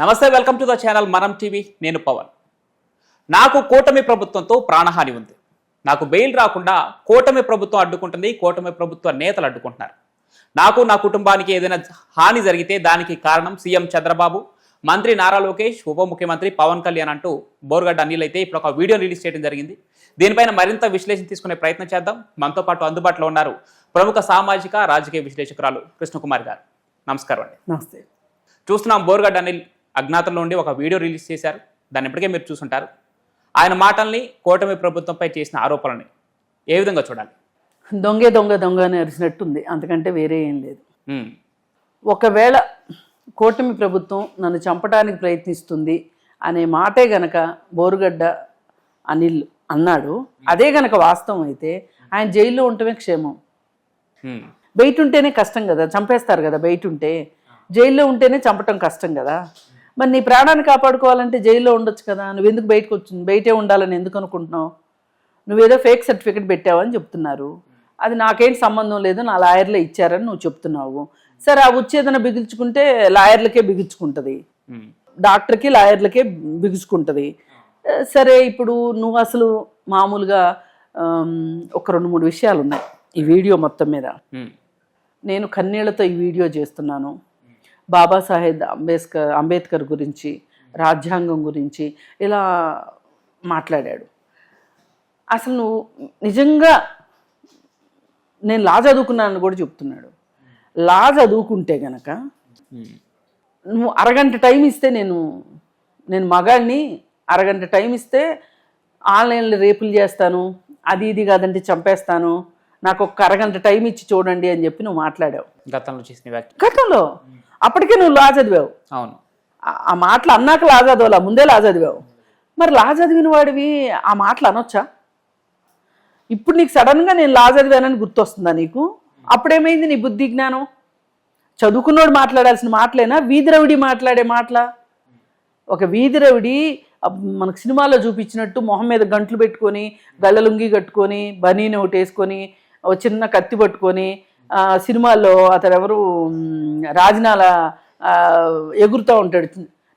నమస్తే welcome to the channel Manam TV. నేను పవన్. నాకు కూటమి ప్రభుత్వంతో ప్రాణహాని ఉంది. నాకు బెయిల్ రాకుండా కూటమి ప్రభుత్వం అడ్డుకుంటుంది కూటమి ప్రభుత్వ నేతలు అడ్డుకుంటున్నారు. నాకు నా కుటుంబానికి ఏదైనా హాని జరిగితే దానికి కారణం సీఎం చంద్రబాబు మంత్రి నారా లోకేష్ ఉప ముఖ్యమంత్రి పవన్ కళ్యాణ్ అంటూ బోర్గడ్డ అనిల్ అయితే ఇప్పుడు ఒక వీడియో రిలీజ్ చేయడం జరిగింది. దీనిపైన మరింత విశ్లేషణ తీసుకునే ప్రయత్నం చేద్దాం. మనతో పాటు అందుబాటులో ఉన్నారు ప్రముఖ సామాజిక రాజకీయ విశ్లేషకురాలు కృష్ణకుమార్ గారు. నమస్కారం అండి. నమస్తే. చూస్తున్నాం బోర్గడ్డ అనిల్ అజ్ఞాతంలో ఉండి ఒక వీడియో రిలీజ్ చేశారు. దాన్ని ఇప్పటికే మీరు చూసుంటారు. ఆయన మాటల్ని కూటమి ప్రభుత్వంపై చేసిన ఆరోపణల్ని ఏ విధంగా చూడాలి? దొంగే దొంగ దొంగ అని అరిచినట్టుంది అంతకంటే వేరే ఏం లేదు. ఒకవేళ కూటమి ప్రభుత్వం నన్ను చంపడానికి ప్రయత్నిస్తుంది అనే మాటే గనక బోరుగడ్డ అనిల్ అన్నాడు అదే గనక వాస్తవం అయితే ఆయన జైల్లో ఉండటమే క్షేమం. బయట ఉంటేనే కష్టం కదా చంపేస్తారు కదా బయట ఉంటే జైల్లో ఉంటేనే చంపటం కష్టం కదా. మరి నీ ప్రాణాన్ని కాపాడుకోవాలంటే జైల్లో ఉండొచ్చు కదా? నువ్వు ఎందుకు బయటకు వచ్చింది బయటే ఉండాలని ఎందుకు అనుకుంటున్నావు? నువ్వేదో ఫేక్ సర్టిఫికెట్ పెట్టావని చెప్తున్నారు. అది నాకేంటి సంబంధం లేదు నా లాయర్లే ఇచ్చారని నువ్వు చెప్తున్నావు. సరే ఆ ఉచ్ఛేదన బిగించుకుంటే లాయర్లకే బిగించుకుంటుంది. డాక్టర్కి లాయర్లకే బిగుసుకుంటుంది ఆ, సరే ఇప్పుడు నువ్వు అసలు మామూలుగా ఒక రెండు మూడు విషయాలు ఉన్నాయి ఈ వీడియో మొత్తం మీద. నేను కన్నీళ్ళతో ఈ వీడియో చేస్తున్నాను. బాబాసాహెబ్ అంబేద్కర్ అంబేద్కర్ గురించి రాజ్యాంగం గురించి ఇలా మాట్లాడాడు. అసలు నువ్వు నిజంగా నేను లా చదువుకున్నానని కూడా చెప్తున్నాడు. లా చదువుకుంటే గనక నువ్వు అరగంట టైం ఇస్తే నేను నేను మగాడిని అరగంట టైం ఇస్తే ఆన్లైన్లో రేపులు చేస్తాను అది ఇది కాదంటే చంపేస్తాను నాకు ఒక అరగంట టైం ఇచ్చి చూడండి అని చెప్పి నువ్వు మాట్లాడావు. గతంలో చేసిన గతంలో? అప్పటికే నువ్వు లా చదివావు. అవును. ఆ- మాటలు అన్నాక లా చదవాలా? ముందే లా చదివావు. మరి లా చదివిన వాడివి ఆ మాటలు అనొచ్చా? ఇప్పుడు నీకు సడన్గా నేను లా చదివానని గుర్తొస్తుందా నీకు? అప్పుడేమైంది నీ బుద్ధి జ్ఞానం? చదువుకున్నోడు మాట్లాడాల్సిన మాటలేనా? వీధిరవిడి మాట్లాడే మాటలా? ఒక వీధిరవిడి మనకు సినిమాలో చూపించినట్టు మొహం మీద గంట్లు పెట్టుకొని గళ్ళలుంగి కట్టుకొని బనీని ఒకటి వేసుకొని చిన్న కత్తి పట్టుకొని సినిమాల్లో అతను ఎవరు రాజనాల ఎగురుతూ ఉంటాడు.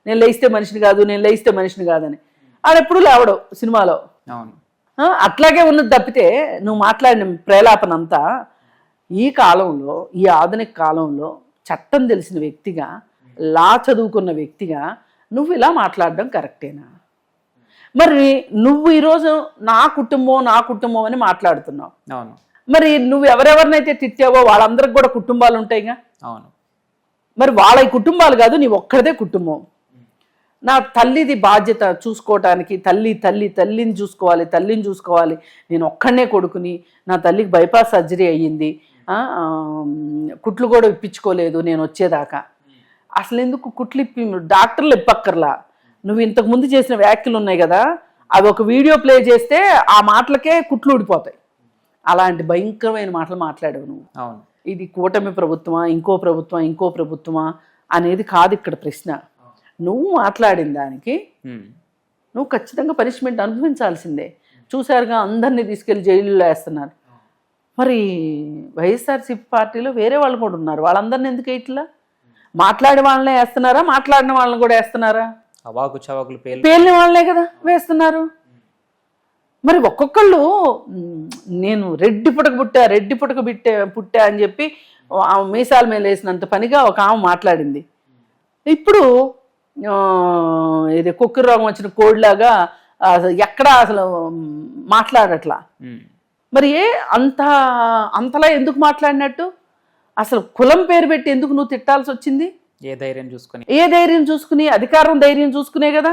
నేను లేస్తే మనిషిని కాదు నేను లేస్తే మనిషిని కాదని. ఆడెప్పుడు లేవడు సినిమాలో. అట్లాగే ఉన్నది తప్పితే నువ్వు మాట్లాడిన ప్రేలాపన అంతా ఈ కాలంలో ఈ ఆధునిక కాలంలో చట్టం తెలిసిన వ్యక్తిగా లా చదువుకున్న వ్యక్తిగా నువ్వు ఇలా మాట్లాడడం కరెక్టేనా? మరి నువ్వు ఈరోజు నా కుటుంబం నా కుటుంబం అని మాట్లాడుతున్నావు. అవును. మరి నువ్వు ఎవరెవరినైతే తిట్టావో వాళ్ళందరికి కూడా కుటుంబాలు ఉంటాయిగా? అవును. మరి వాళ్ళ కుటుంబాలు కాదు నీ ఒక్కడిదే కుటుంబం. నా తల్లిది బాధ్యత చూసుకోవటానికి తల్లి తల్లి తల్లిని చూసుకోవాలి తల్లిని చూసుకోవాలి. నేను ఒక్కడనే కొడుకుని నా తల్లికి బైపాస్ సర్జరీ అయ్యింది. కుట్లు కూడా ఇప్పించుకోలేదు నేను వచ్చేదాకా. అసలు ఎందుకు కుట్లు ఇప్పి డాక్టర్లు ఇప్పక్కర్లా? నువ్వు ఇంతకు ముందు చేసిన వ్యాఖ్యలు ఉన్నాయి కదా అవి ఒక వీడియో ప్లే చేస్తే ఆ మాటలకే కుట్లు ఊడిపోతాయి. అలాంటి భయంకరమైన మాటలు మాట్లాడావు నువ్వు. అవును. ఇది కూటమి ప్రభుత్వమా ఇంకో ప్రభుత్వమా ఇంకో ప్రభుత్వమా అనేది కాదు ఇక్కడ ప్రశ్న. నువ్వు మాట్లాడిన దానికి నువ్వు ఖచ్చితంగా పనిష్మెంట్ అనుభవించాల్సిందే. చూశారుగా అందరినీ తీసుకెళ్ళి జైలులో వేస్తున్నారు. మరి వైఎస్ఆర్సీపీ పార్టీలో వేరే వాళ్ళు కూడా ఉన్నారు. వాళ్ళందరిని ఎందుకు ఇట్లా మాట్లాడే వాళ్ళనే వేస్తున్నారా? మాట్లాడిన వాళ్ళని కూడా వేస్తున్నారా? అవాకు చవాకులు పేలిన వాళ్ళనే కదా వేస్తున్నారు. మరి ఒక్కొక్కళ్ళు నేను రెడ్డి పుటక పుట్టా రెడ్డి పుటక బిట్టే పుట్టా అని చెప్పి ఆమె మీసాల మీద వేసినంత పనిగా ఒక ఆమె మాట్లాడింది. ఇప్పుడు ఇది కుక్కర్ రోగం వచ్చిన కోడిలాగా ఎక్కడా అసలు మాట్లాడట్లా. మరి ఏ అంత అంతలా ఎందుకు మాట్లాడినట్టు? అసలు కులం పేరు పెట్టి ఎందుకు నువ్వు తిట్టాల్సి వచ్చింది? ఏ ధైర్యం చూసుకొని. ఏ ధైర్యం చూసుకుని అధికారం ధైర్యం చూసుకునే కదా?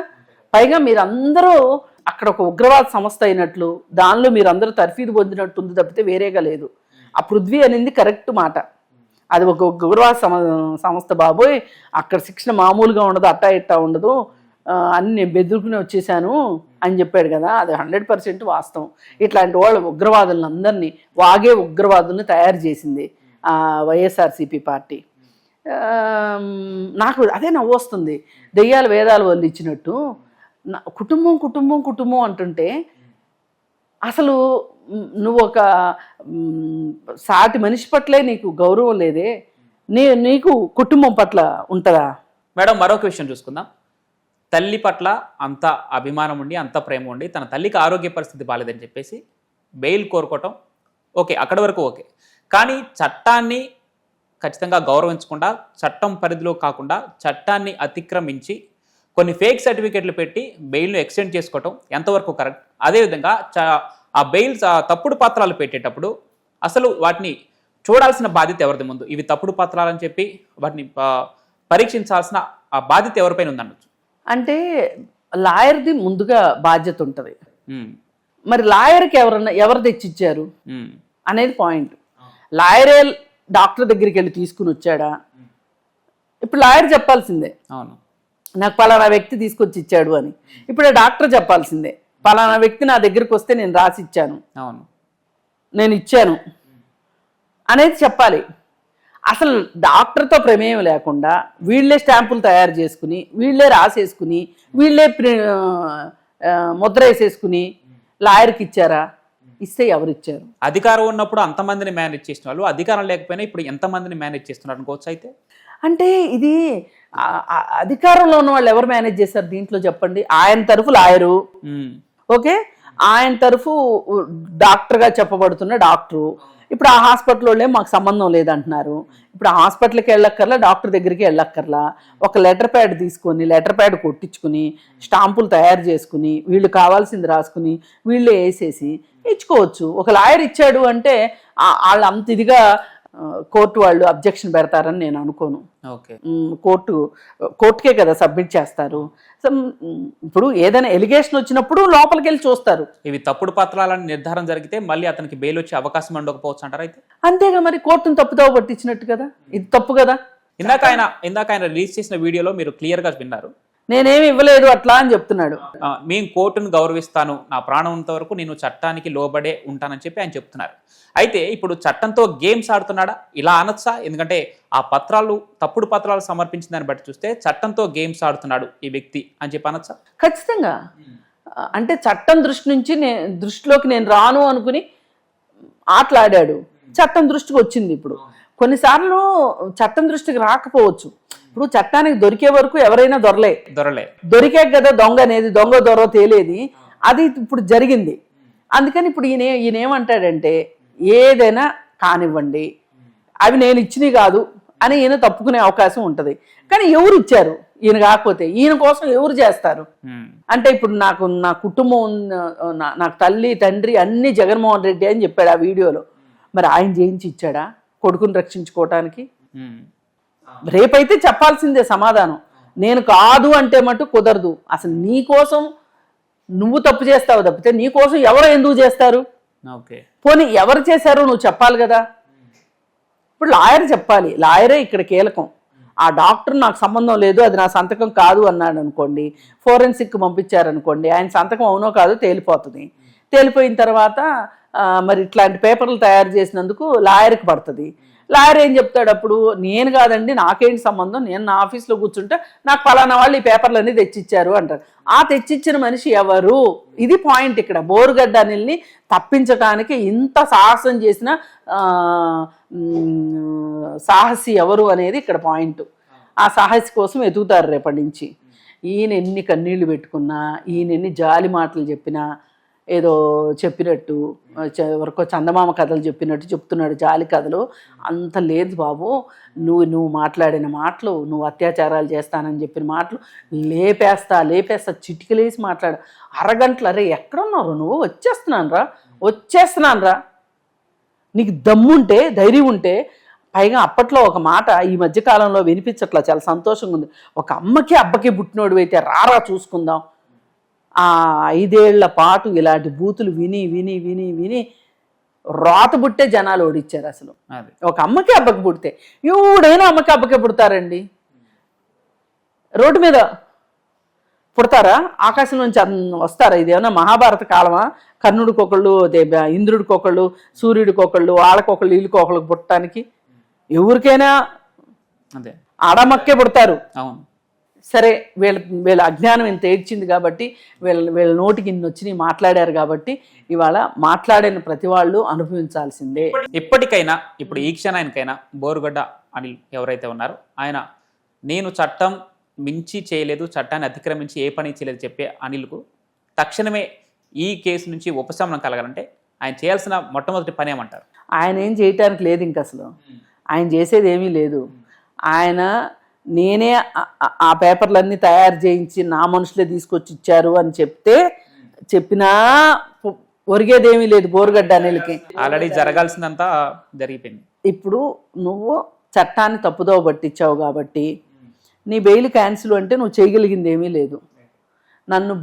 పైగా మీరందరూ అక్కడ ఒక ఉగ్రవాద సంస్థ అయినట్లు దానిలో మీరందరూ తర్ఫీదు పొందినట్టు ఉంది తప్పితే వేరేగా లేదు. ఆ పృథ్వీ అనేది కరెక్ట్ మాట. అది ఒక ఉగ్రవాద సంస్థ బాబోయ్ అక్కడ శిక్షణ మామూలుగా ఉండదు అట్టా ఇట్టా ఉండదు అని అన్ని నేను బెదురుకుని వచ్చేసాను అని చెప్పాడు కదా అది హండ్రెడ్ పర్సెంట్ వాస్తవం. ఇట్లాంటి వాళ్ళు ఉగ్రవాదులను అందరినీ వాగే ఉగ్రవాదుల్ని తయారు చేసింది వైఎస్ఆర్సీపీ పార్టీ. నాకు అదే నవ్వు వస్తుంది. దెయ్యాలు వేదాలు వాళ్ళు ఇచ్చినట్టు కుటుంబం కుటుంబం కుటుంబం అంటుంటే అసలు నువ్వు ఒక సాటి మనిషి పట్లే నీకు గౌరవం లేదే. నీ నీకు కుటుంబం పట్ల ఉంటుందా? మేడం మరొక విషయం చూసుకుందాం. తల్లి పట్ల అంత అభిమానం ఉండి అంత ప్రేమ ఉండి తన తల్లికి ఆరోగ్య పరిస్థితి బాగాలేదని చెప్పేసి బెయిల్ కోరుకోవటం ఓకే అక్కడి వరకు ఓకే. కానీ చట్టాన్ని ఖచ్చితంగా గౌరవించకుండా చట్టం పరిధిలో కాకుండా చట్టాన్ని అతిక్రమించి కొన్ని ఫేక్ సర్టిఫికెట్లు పెట్టి బెయిల్ను ఎక్స్టెండ్ చేసుకోవటం ఎంతవరకు కరెక్ట్? అదేవిధంగా చ- ఆ బెయిల్స్ ఆ తప్పుడు పత్రాలు పెట్టేటప్పుడు అసలు వాటిని చూడాల్సిన బాధ్యత ఎవరిది ముందు? ఇవి తప్పుడు పత్రాలని చెప్పి వాటిని పరీక్షించాల్సిన ఆ బాధ్యత ఎవరిపైన ఉందనొచ్చు? అంటే లాయర్ది ముందుగా బాధ్యత ఉంటుంది. మరి లాయర్కి ఎవరన్నా ఎవరు తెచ్చిచ్చారు? అనేది పాయింట్. లాయరే డాక్టర్ దగ్గరికి వెళ్ళి తీసుకుని వచ్చాడా? ఇప్పుడు లాయర్ చెప్పాల్సిందే. అవును. నాకు పలానా వ్యక్తి తీసుకొచ్చి ఇచ్చాడు అని. ఇప్పుడు డాక్టర్ చెప్పాల్సిందే. పలానా వ్యక్తి నా దగ్గరికి వస్తే నేను రాసి ఇచ్చాను అవును. నేను ఇచ్చాను. అనేది చెప్పాలి. అసలు డాక్టర్తో ప్రమేయం లేకుండా వీళ్ళే స్టాంపులు తయారు చేసుకుని వీళ్ళే రాసేసుకుని వీళ్ళే ముద్ర వేసేసుకుని లాయర్కి ఇచ్చారా? ఇస్తే ఎవరు ఇచ్చారు అధికారం ఉన్నప్పుడు అంతమందిని మేనేజ్ చేసిన వాళ్ళు అధికారం లేకపోయినా ఇప్పుడు ఎంతమందిని మేనేజ్ చేస్తున్నారు అనుకోవచ్చు అయితే? అంటే ఇది అధికారంలో ఉన్న వాళ్ళు ఎవరు మేనేజ్ చేశారు? దీంట్లో చెప్పండి. ఆయన తరఫు లాయరు. ఓకే? ఆయన తరఫు డాక్టర్గా చెప్పబడుతున్న డాక్టరు. ఇప్పుడు ఆ హాస్పిటల్ వాళ్ళే మాకు సంబంధం లేదంటున్నారు. ఇప్పుడు ఆ హాస్పిటల్కి వెళ్ళక్కర్లా డాక్టర్ దగ్గరికి వెళ్ళక్కర్లా. ఒక లెటర్ ప్యాడ్ తీసుకొని లెటర్ ప్యాడ్ కొట్టించుకుని స్టాంపులు తయారు చేసుకుని వీళ్ళు కావాల్సింది రాసుకుని వీళ్ళే వేసేసి ఇచ్చుకోవచ్చు. ఒక లాయర్ ఇచ్చాడు అంటే వాళ్ళు అంత ఇదిగా కోర్టు వాళ్ళు అబ్జెక్షన్ పెడతారని నేను అనుకోను. కోర్టు కోర్టుకే కదా సబ్మిట్ చేస్తారు. ఇప్పుడు ఏదైనా ఎలిగేషన్ వచ్చినప్పుడు లోపలికి వెళ్ళి చూస్తారు. ఇవి తప్పుడు పత్రాలని నిర్ధారణ జరిగితే మళ్ళీ అతనికి బెయిల్ వచ్చే అవకాశం ఉండకపోవచ్చు అంటారు అయితే? అంతేగా మరి కోర్టును తప్పుదోవ పట్టించినట్టు కదా? ఇది తప్పు కదా? ఇందాక ఆయన ఇందాక ఆయన రిలీజ్ చేసిన వీడియోలో మీరు క్లియర్గా విన్నారు. నేనేమి ఇవ్వలేదు అట్లా అని చెప్తున్నాడు. మేము కోర్టును గౌరవిస్తాను నా ప్రాణం ఉన్నంత వరకు నేను చట్టానికి లోబడే ఉంటానని చెప్పి ఆయన చెప్తున్నారు. అయితే ఇప్పుడు చట్టంతో గేమ్స్ ఆడుతున్నాడా? ఇలా అనొచ్చా? ఎందుకంటే ఆ పత్రాలు తప్పుడు పత్రాలు సమర్పించిన దాన్ని బట్టి చూస్తే చట్టంతో గేమ్స్ ఆడుతున్నాడు ఈ వ్యక్తి అని చెప్పి అనొచ్చా? ఖచ్చితంగా. అంటే చట్టం దృష్టి నుంచి నే దృష్టిలోకి నేను రాను అనుకుని ఆటలాడాడు. చట్టం దృష్టికి వచ్చింది ఇప్పుడు. కొన్నిసార్లు చట్టం దృష్టికి రాకపోవచ్చు. ఇప్పుడు చట్టానికి దొరికే వరకు ఎవరైనా దొరలే. దొరలే. దొరికాక కదా దొంగ అనేది దొంగ దొర తేలేది. అది ఇప్పుడు జరిగింది. అందుకని ఇప్పుడు ఈయన ఈయన ఏమంటాడంటే ఏదైనా కానివ్వండి అవి నేను ఇచ్చినవి కాదు అని ఈయన తప్పుకునే అవకాశం ఉంటుంది. కానీ ఎవరు ఇచ్చారు? ఈయన కాకపోతే ఈయన కోసం ఎవరు చేస్తారు? అంటే ఇప్పుడు నాకు నా కుటుంబం నాకు తల్లి తండ్రి అన్ని జగన్మోహన్ రెడ్డి అని చెప్పాడు ఆ వీడియోలో. మరి ఆయన చేయించి ఇచ్చాడా? కొడుకుని రక్షించుకోవటానికి? రేపైతే చెప్పాల్సిందే సమాధానం. నేను కాదు అంటే మటు కుదరదు. అసలు నీ కోసం నువ్వు తప్పు చేస్తావు తప్పితే నీ కోసం ఎవరు ఎందుకు చేస్తారు? పోనీ ఎవరు చేశారో నువ్వు చెప్పాలి కదా. ఇప్పుడు లాయర్ చెప్పాలి. లాయరే ఇక్కడ కీలకం. ఆ డాక్టర్ నాకు సంబంధం లేదు అది నా సంతకం కాదు అన్నాడు అనుకోండి ఫోరెన్సిక్ పంపించారనుకోండి ఆయన సంతకం అవునో కాదో తేలిపోతుంది. తేలిపోయిన తర్వాత మరి ఇట్లాంటి పేపర్లు తయారు చేసినందుకు లాయర్కి పడుతుంది. లాయర్ ఏం చెప్తాడు అప్పుడు? నేను కాదండి నాకేంటి సంబంధం? నేను నా ఆఫీస్లో కూర్చుంటే నాకు పలానా వాళ్ళు ఈ పేపర్లన్నీ తెచ్చిచ్చారు అంటారు. ఆ తెచ్చిచ్చిన మనిషి ఎవరు? ఇది పాయింట్ ఇక్కడ. బోరుగడ్డ అనిల్ని తప్పించడానికి ఇంత సాహసం చేసిన సాహసి ఎవరు అనేది ఇక్కడ పాయింట్ ఆ సాహసి కోసం ఎదుగుతారు రేపటి నుంచి. ఈయన ఎన్ని కన్నీళ్ళు పెట్టుకున్నా ఈయన ఎన్ని జాలి మాటలు చెప్పినా ఏదో చెప్పినట్టు వరకు ఎవరికో చందమామ కథలు చెప్పినట్టు చెప్తున్నాడు జాలి కథలు. అంత లేదు బాబు. నువ్వు నువ్వు మాట్లాడిన మాటలు నువ్వు అత్యాచారాలు చేస్తానని చెప్పిన మాటలు లేపేస్తా లేపేస్తా చిటికలేసి మాట్లాడు. అరగంటలు అరే ఎక్కడున్నారు నువ్వు? వచ్చేస్తున్నాను రా. వచ్చేస్తున్నాను రా. నీకు దమ్ముంటే ధైర్యం ఉంటే పైగా అప్పట్లో ఒక మాట ఈ మధ్య కాలంలో వినిపించట్లా చాలా సంతోషంగా ఉంది. ఒక అమ్మకి అబ్బకి పుట్టినోడు అయితే రారా చూసుకుందాం. ఆ ఐదేళ్ళ పాటు ఇలాంటి బూతులు విని విని విని విని రోత పుట్టే జనాలు ఓడిచ్చారు అసలు. అది. ఒక అమ్మకి అబ్బకి పుడితే. ఎవడైనా అమ్మకి అబ్బకే పుడతారండి? రోడ్డు మీద పుడతారా? ఆకాశం నుంచి వస్తారా? ఇది ఏమన్నా మహాభారత కాలమా? కర్ణుడికి ఒకళ్ళు ఇంద్రుడికి ఒకళ్ళు సూర్యుడికి ఒకళ్ళు వాళ్ళకొకళ్ళు వీళ్ళకొకళ్ళు పుట్టడానికి ఎవరికైనా అదే. ఆడమక్కే పుడతారు. అవును. సరే వీళ్ళ వీళ్ళ అజ్ఞానం ఇంత ఏడ్చింది కాబట్టి వీళ్ళ వీళ్ళ నోటికి ఇన్ని వచ్చినాయి మాట్లాడారు కాబట్టి ఇవాళ మాట్లాడిన ప్రతి వాళ్ళు అనుభవించాల్సిందే. ఇప్పటికైనా ఇప్పుడు ఈ క్షణానికైనా బోరుగడ్డ అనిల్ ఎవరైతే ఉన్నారో ఆయన నేను చట్టం మించి చేయలేదు చట్టాన్ని అతిక్రమించి ఏ పని చేయలేదు చెప్పే అనిల్కు తక్షణమే ఈ కేసు నుంచి ఉపశమనం కలగాలంటే ఆయన చేయాల్సిన మొట్టమొదటి పని ఏమంటారు? ఆయన ఏం చేయటానికి లేదు ఇంక అసలు. ఆయన చేసేది ఏమీ లేదు. ఆయన నేనే ఆ- పేపర్లన్నీ తయారు చేయించి నా మనుషులే తీసుకొచ్చి ఇచ్చారు అని చెప్తే చెప్పినా ఒరిగేదేమీ లేదు బోరుగడ్డ అనిల్కి. ఆల్రెడీ జరగాల్సిందంతా జరిగిపోయింది. ఇప్పుడు నువ్వు చట్టాన్ని తప్పుదోవ పట్టించావు కాబట్టి నీ బెయిల్ క్యాన్సిల్ అంటే నువ్వు చేయగలిగింది ఏమీ లేదు. నన్ను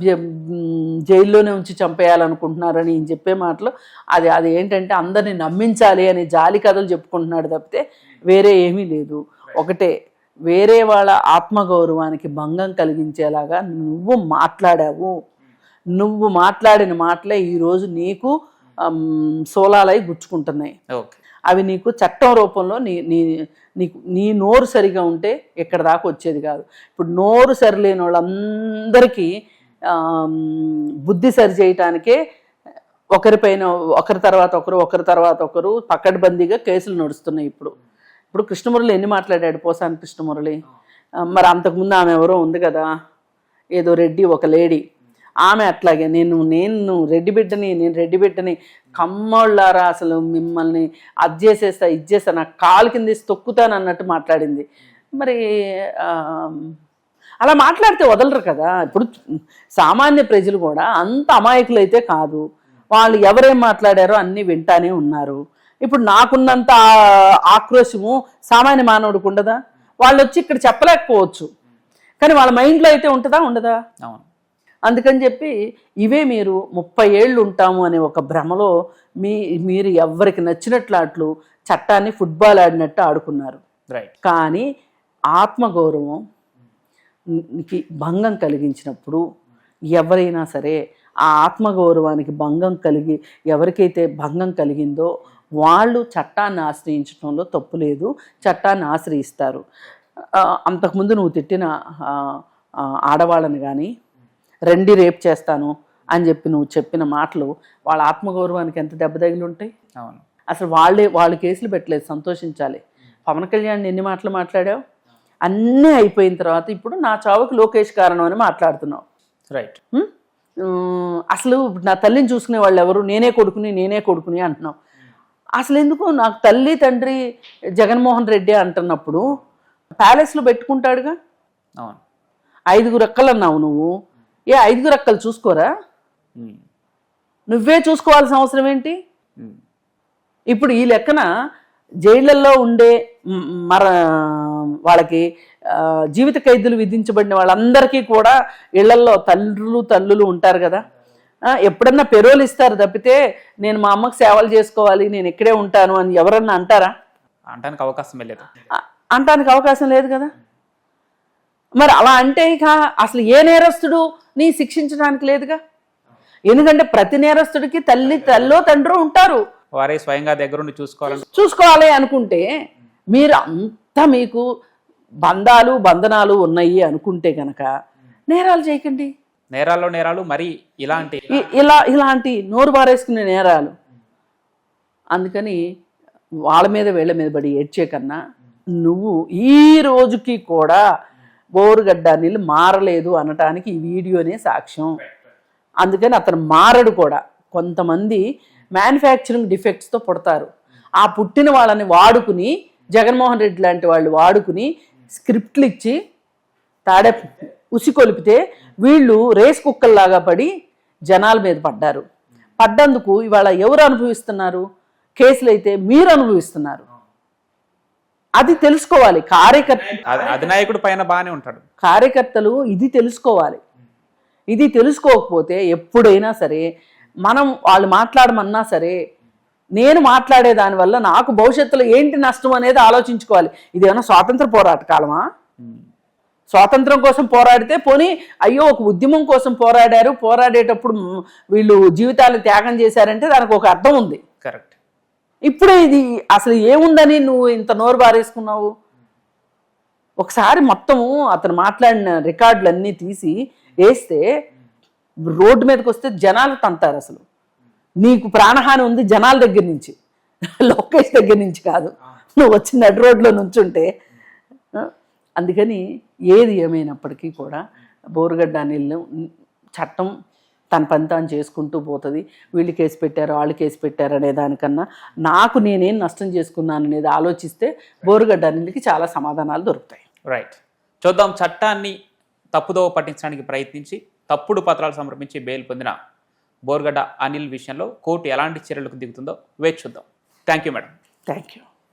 జైల్లోనే ఉంచి చంపేయాలనుకుంటున్నారని ఈయన చెప్పే మాటలు. అది అది ఏంటంటే అందరిని నమ్మించాలి అని జాలి కథలు చెప్పుకుంటున్నాడు తప్పితే వేరే ఏమీ లేదు. ఒకటే వేరే వాళ్ళ ఆత్మగౌరవానికి భంగం కలిగించేలాగా నువ్వు మాట్లాడావు. నువ్వు మాట్లాడిన మాటలే ఈరోజు నీకు సోలాలై గుచ్చుకుంటున్నాయి. ఓకే. అవి నీకు చట్టం రూపంలో నీ నీ నీకు నీ నోరు సరిగా ఉంటే ఇక్కడ దాకా వచ్చేది కాదు. ఇప్పుడు నోరు సరిలేని వాళ్ళందరికీ బుద్ధి సరి చేయటానికే ఒకరిపైన ఒకరి తర్వాత ఒకరు ఒకరి తర్వాత ఒకరు పక్కడబందీగా కేసులు నడుస్తున్నాయి ఇప్పుడు. ఇప్పుడు కృష్ణమురళి ఎన్ని మాట్లాడాడు? పోసాని కృష్ణమురళి. మరి అంతకుముందు ఆమె ఎవరో ఉంది కదా? ఏదో రెడ్డి ఒక లేడీ. ఆమె అట్లాగే నేను నేను రెడ్డి బిడ్డని నేను రెడ్డి బిడ్డని కమ్మోళ్ళారా అసలు మిమ్మల్ని అది చేసేస్తా ఇది చేస్తా నాకు కాలు కింద తొక్కుతాను అన్నట్టు మాట్లాడింది. మరి అలా మాట్లాడితే వదలరు కదా? ఇప్పుడు సామాన్య ప్రజలు కూడా అంత అమాయకులైతే కాదు. వాళ్ళు ఎవరేం మాట్లాడారో అన్నీ వింటానే ఉన్నారు. ఇప్పుడు నాకున్నంత ఆక్రోశము సామాన్య మానవుడికి ఉండదా? వాళ్ళు వచ్చి ఇక్కడ చెప్పలేకపోవచ్చు. కానీ వాళ్ళ మైండ్లో అయితే ఉంటుందా? ఉండదా? అవును. అందుకని చెప్పి ఇవే మీరు ముప్పై ఏళ్ళు ఉంటాము అనే ఒక భ్రమలో మీ మీరు ఎవరికి నచ్చినట్లు అట్లు చట్టాన్ని ఫుట్బాల్ ఆడినట్టు ఆడుకున్నారు. రైట్ కానీ ఆత్మగౌరవం కి భంగం కలిగించినప్పుడు ఎవరైనా సరే ఆ ఆత్మగౌరవానికి భంగం కలిగి ఎవరికైతే భంగం కలిగిందో వాళ్ళు చట్టాన్ని ఆశ్రయించడంలో తప్పు లేదు చట్టాన్ని ఆశ్రయిస్తారు. అంతకుముందు నువ్వు తిట్టిన ఆడవాళ్ళని కానీ రెండి రేప్ చేస్తాను అని చెప్పి నువ్వు చెప్పిన మాటలు వాళ్ళ ఆత్మగౌరవానికి ఎంత దెబ్బ తగిలి ఉంటాయి? అవును. అసలు వాళ్ళే వాళ్ళు కేసులు పెట్టలేదు సంతోషించాలి. పవన్ కళ్యాణ్ ఎన్ని మాటలు మాట్లాడావు? అన్నీ అయిపోయిన తర్వాత ఇప్పుడు నా చావుకి లోకేష్ కారణం అని మాట్లాడుతున్నావు. రైట్. అసలు నా తల్లిని చూసుకునే వాళ్ళు ఎవరు? నేనే కొడుకుని నేనే కొడుకుని అంటున్నావు. అసలు ఎందుకు నాకు తల్లి తండ్రి జగన్మోహన్ రెడ్డి అంటున్నప్పుడు ప్యాలెస్లో పెట్టుకుంటాడుగా? అవును. ఐదుగురు అక్కలు అన్నావు నువ్వు. ఏ ఐదుగురు అక్కలు చూసుకోరా. నువ్వే చూసుకోవాల్సిన అవసరం ఏంటి. ఇప్పుడు ఈ లెక్కన జైళ్ళల్లో ఉండే మర వాళ్ళకి జీవిత ఖైదులు విధించబడిన వాళ్ళందరికీ కూడా ఇళ్ళల్లో తల్లులు తల్లులు ఉంటారు కదా? ఎప్పుడన్నా పెరోలు ఇస్తారు తప్పితే నేను మా అమ్మకి సేవలు చేసుకోవాలి నేను ఇక్కడే ఉంటాను అని ఎవరన్నా అంటారా? అనడానికి అవకాశమే లేదు. అంటానికి అవకాశం లేదు కదా? మరి అలా అంటే ఇక అసలు ఏ నేరస్తుడు నీ శిక్షించడానికి లేదుగా? ఎందుకంటే ప్రతి నేరస్తుడికి తల్లి తల్లో తండ్రో ఉంటారు. వారే స్వయంగా దగ్గరుండి చూసుకోవాలంటే చూసుకోవాలి అనుకుంటే మీరు అంతా మీకు బంధాలు బంధనాలు ఉన్నాయి అనుకుంటే గనక నేరాలు చేయకండి. నేరాల్లో నేరాలు మరి ఇలాంటి ఇ- ఇలా ఇలాంటి నోరు బారేసుకునే నేరాలు. అందుకని వాళ్ళ మీద వీళ్ళ మీద పడి ఏడ్చే కన్నా నువ్వు ఈ రోజుకి కూడా బోరుగడ్డ నీళ్ళు మారలేదు అనటానికి ఈ వీడియోనే సాక్ష్యం. అందుకని అతను మారడు కూడా. కొంతమంది మ్యానుఫ్యాక్చరింగ్ డిఫెక్ట్స్తో పుడతారు. ఆ పుట్టిన వాళ్ళని వాడుకుని జగన్మోహన్ రెడ్డి లాంటి వాళ్ళు వాడుకుని స్క్రిప్ట్లు ఇచ్చి తాడే ఉసికొలిపితే వీళ్ళు రేస్ కుక్కల్లాగా పడి జనాల మీద పడ్డారు. పడ్డందుకు ఇవాళ ఎవరు అనుభవిస్తున్నారు? కేసులు అయితే మీరు అనుభవిస్తున్నారు. అది తెలుసుకోవాలి. కార్యకర్త అధి- అధినాయకుడు పైన బాగానే ఉంటాడు. కార్యకర్తలు ఇది తెలుసుకోవాలి. ఇది తెలుసుకోకపోతే ఎప్పుడైనా సరే మనం వాళ్ళు మాట్లాడమన్నా సరే నేను మాట్లాడే దానివల్ల నాకు భవిష్యత్తులో ఏంటి నష్టం అనేది ఆలోచించుకోవాలి. ఇదేమైనా స్వాతంత్ర పోరాట కాలమా. స్వాతంత్రం కోసం పోరాడితే పోనీ అయ్యో ఒక ఉద్యమం కోసం పోరాడారు పోరాడేటప్పుడు వీళ్ళు జీవితాలు త్యాగం చేశారంటే దానికి ఒక అర్థం ఉంది. కరెక్ట్. ఇప్పుడు ఇది అసలు ఏముందని నువ్వు ఇంత నోరు బారేసుకున్నావు? ఒకసారి మొత్తము అతను మాట్లాడిన రికార్డులన్నీ తీసి వేస్తే రోడ్డు మీదకి వస్తే జనాలు తంతారు అసలు. నీకు ప్రాణహాని ఉంది జనాల దగ్గర నుంచి. లోకేష్ దగ్గర నుంచి కాదు. నువ్వు వచ్చి నడి రోడ్లో నుంచుంటే అందుకని ఏది ఏమైనప్పటికీ కూడా బోరుగడ్డ అనిల్ని చట్టం తన పని తాను చేసుకుంటూ పోతుంది. వీళ్ళు కేసు పెట్టారు వాళ్ళు కేసు పెట్టారు అనే దానికన్నా నాకు నేనేం నష్టం చేసుకున్నాను అనేది ఆలోచిస్తే బోరుగడ్డ అనిల్కి చాలా సమాధానాలు దొరుకుతాయి. రైట్ చూద్దాం చట్టాన్ని తప్పుదోవ పట్టించడానికి ప్రయత్నించి తప్పుడు పత్రాలు సమర్పించి బెయిల్ పొందిన బోర్గడ్డ అనిల్ విషయంలో కోర్టు ఎలాంటి చర్యలకు దిగుతుందో వేచి చూద్దాం. Thank you madam thank you